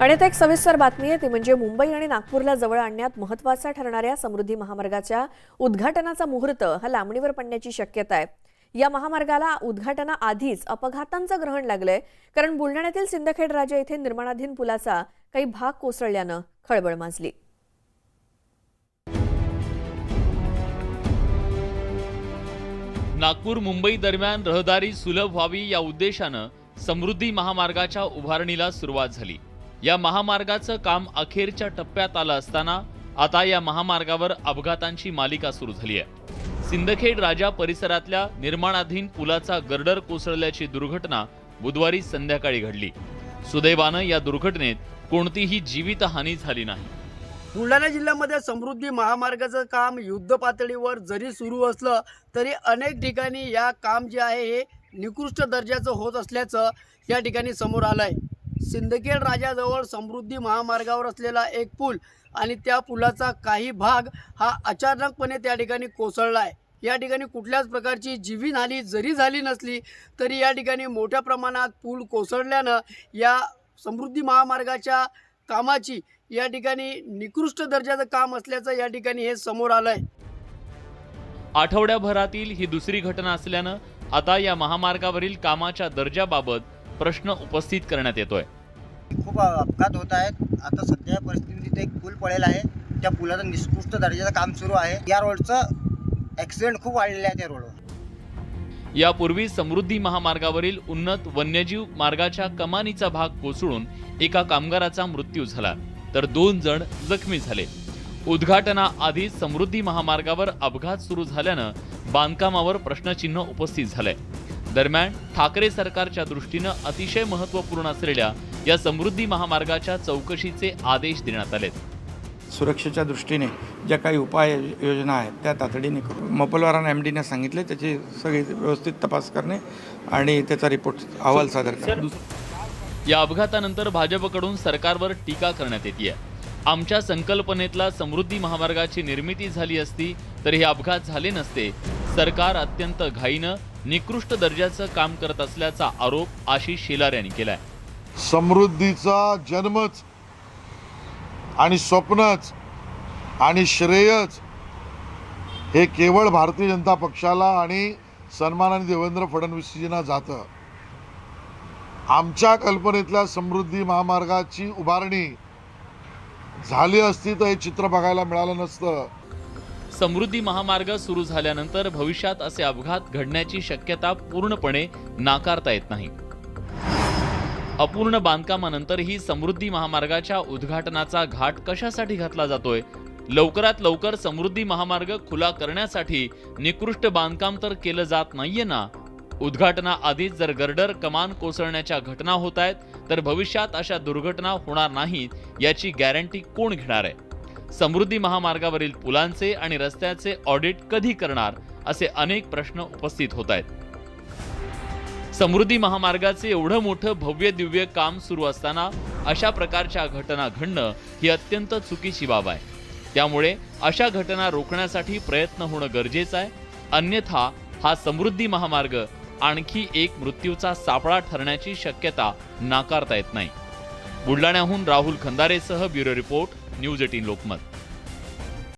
आणि आता एक सविस्तर बातमी आहे ती म्हणजे मुंबई आणि नागपूरला जवळ आणण्यात महत्त्वाचा ठरणाऱ्या समृद्धी महामार्गाच्या उद्घाटनाचा मुहूर्त हा लांबणीवर पडण्याची शक्यता आहे. या महामार्गाला उद्घाटनाआधीच अपघातांचं ग्रहण लागलंय कारण बुलढाण्यातील सिंदखेड राजा येथे निर्माणाधीन पुलाचा काही भाग कोसळल्यानं खळबळ माजली. नागपूर मुंबई दरम्यान रहदारी सुलभ व्हावी या उद्देशानं समृद्धी महामार्गाच्या उभारणीला सुरुवात झाली. या महामार्गाचं काम अखेरच्या टप्प्यात आलं असताना आता या महामार्गावर अपघातांची मालिका सुरू झाली आहे. सिंदखेड राजा परिसरातल्या निर्माणाधीन पुलाचा गर्डर कोसळल्याची दुर्घटना बुधवारी संध्याकाळी घडली. सुदैवानं या दुर्घटनेत कोणतीही जीवितहानी झाली नाही. बुलढाणा जिल्ह्यामध्ये समृद्धी महामार्गाचं काम युद्ध पातळीवर जरी सुरू असलं तरी अनेक ठिकाणी या काम जे आहे हे निकृष्ट दर्जाचं होत असल्याचं या ठिकाणी समोर आलं आहे सिंदखेड राजाजवळ समृद्धी महामार्गावर असलेला एक पूल आणि त्या पुलाचा काही भाग हा अचानकपणे त्या ठिकाणी कोसळला आहे या ठिकाणी कुठल्याच प्रकारची जीवितहानी जरी झाली नसली तरी या ठिकाणी मोठ्या प्रमाणात पूल कोसळल्यानं या समृद्धी महामार्गाच्या कामाची या ठिकाणी निकृष्ट दर्जाचं काम असल्याचं या ठिकाणी हे समोर आलं आहे आठवड्याभरातील ही दुसरी घटना असल्यानं आता या महामार्गावरील कामाच्या दर्जाबाबत प्रश्न उपस्थित करण्यात येतोय. खूप अपघात होत आहेत. आता सध्या परिस्थितीत एक पूल पडेल आहे. त्या पुलाचं निष्कृष्ट दर्जाचं काम सुरू आहे. या रोडचं ॲक्सिडेंट खूप वाढलेले आहे त्या रोडवर. यापूर्वी समृद्धी महामार्गावरील उन्नत वन्यजीव मार्गाच्या कमानीचा भाग कोसळून एका कामगाराचा मृत्यू झाला. तर दोन जण जखमी झाले. उद्घाटनाआधी समृद्धी महामार्गावर अपघात सुरू झाल्यानं बांधकामावर प्रश्नचिन्ह उपस्थित झालंय. दरम्यान ठाकरे सरकारच्या दृष्टीनं अतिशय महत्त्वपूर्ण असलेल्या या समृद्धी महामार्गाच्या चौकशीचे आदेश देण्यात आलेत. सुरक्षेच्या दृष्टीने ज्या काही उपाय योजना आहेत त्या तातडीने करू. मोपलवारांना एम डीने सांगितले त्याची सगळी व्यवस्थित तपास करणे आणि त्याचा रिपोर्ट अहवाल सादर करणे या अपघातानंतर भाजपकडून सरकारवर टीका करण्यात येते आमच्या संकल्पनेतला समृद्धी महामार्गाची निर्मिती झाली असती तर हे अपघात झाले नसते. सरकार अत्यंत घाईनं निकृष्ट दर्जाचं काम करत असल्याचा आरोप आशिष शेलार यांनी केलाय. समृद्धीचा जन्मच आणि स्वप्नच आणि श्रेयच हे केवळ भारतीय जनता पक्षाला आणि सन्मानाने देवेंद्र फडणवीसजींना जातं. आमच्या कल्पनेतल्या समृद्धी महामार्गाची उभारणी झाली असती तर हे चित्र बघायला मिळालं नसतं. समृद्धी महामार्ग सुरू झाल्यानंतर भविष्यात असे अपघात घडण्याची शक्यता पूर्णपणे नाकारता येत नाही. अपूर्ण बांधकामानंतरही समृद्धी महामार्गाच्या उद्घाटनाचा घाट कशासाठी घातला जातोय? लवकरात लवकर समृद्धी महामार्ग खुला करण्यासाठी निकृष्ट बांधकाम तर केलं जात नाहीये ना? उद्घाटनाआधीच जर गर्डर कमान कोसळण्याच्या घटना होत आहेत तर भविष्यात अशा दुर्घटना होणार नाहीत याची गॅरंटी कोण घेणार आहे? समृद्धी महामार्गावरील पुलांचे आणि रस्त्याचे ऑडिट कधी करणार असे अनेक प्रश्न उपस्थित होत आहेत. समृद्धी महामार्गाचे एवढं मोठं भव्य दिव्य काम सुरू असताना अशा प्रकारच्या घटना घडणं ही अत्यंत चुकीची बाब आहे. त्यामुळे अशा घटना रोखण्यासाठी प्रयत्न होणं गरजेचं आहे. अन्यथा हा समृद्धी महामार्ग आणखी एक मृत्यूचा सापळा ठरण्याची शक्यता नाकारता येत नाही. बुलढाण्याहून Rahul खंदारेसह bureau report news eighteen Lokmat.